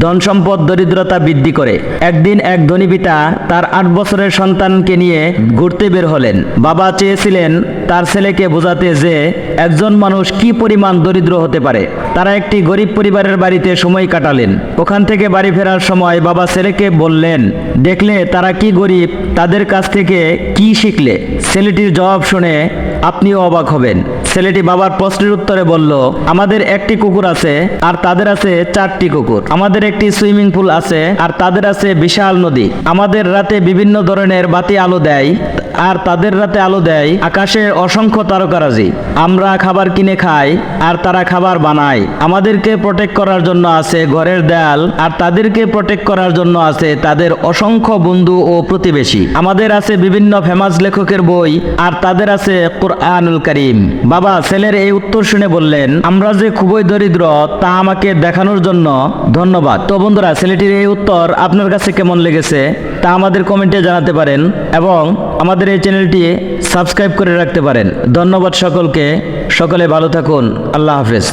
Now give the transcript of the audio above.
ধন সম্পদ দরিদ্রতা বৃদ্ধি করে। একদিন এক ধনী পিতা তার আট বছরের সন্তানকে নিয়ে ঘুরতে বের হলেন। বাবা চেয়েছিলেন তার ছেলেকে বোঝাতে যে, একজন মানুষ কি পরিমাণ দরিদ্র হতে পারে। তারা একটি গরিব পরিবারের বাড়িতে সময় কাটালেন। ওখান থেকে বাড়ি ফেরার সময় বাবা ছেলেকে বললেন, দেখলে তারা কি গরিব, তাদের কাছ থেকে কি শিখলে? ছেলেটির জবাব শুনে আপনিও অবাক হবেন। ছেলেটি বাবার প্রশ্নের উত্তরে বলল, আমাদের একটি কুকুর আছে, আর তাদের আছে চারটি কুকুর। আমাদের একটি সুইমিং পুল আছে, আর তাদের আছে বিশাল নদী। আমাদের রাতে বিভিন্ন ধরনের বাতি আলো দেয় আর তাদের রাতে আলো দেয় আকাশে অসংখ্য তারকারাজি। আমরা খাবার কিনে খাই, আর তারা খাবার বানায়। আমাদেরকে প্রোটেক্ট করার জন্য আছে ঘরের দেয়াল, আর তাদেরকে প্রোটেক্ট করার জন্য আছে তাদের অসংখ্য বন্ধু ও প্রতিবেশী। আমাদের আছে বিভিন্ন ফেমাস লেখকের বই, আর তাদের আছে কোরআনুল করিম। বাবা, ছেলের এই উত্তর শুনে বললেন, আমরা যে খুবই দরিদ্র, তা আমাকে দেখানোর জন্য ধন্যবাদ। তো বন্ধুরা, ছেলেটির এই উত্তর আপনার কাছে কেমন লেগেছে তা আমাদের কমেন্টে জানাতে পারেন, এবং আমাদের এই চ্যানেলটি সাবস্ক্রাইব করে রাখতে পারেন। ধন্যবাদ সকলকে। সকলে ভালো থাকুন। আল্লাহ হাফেজ।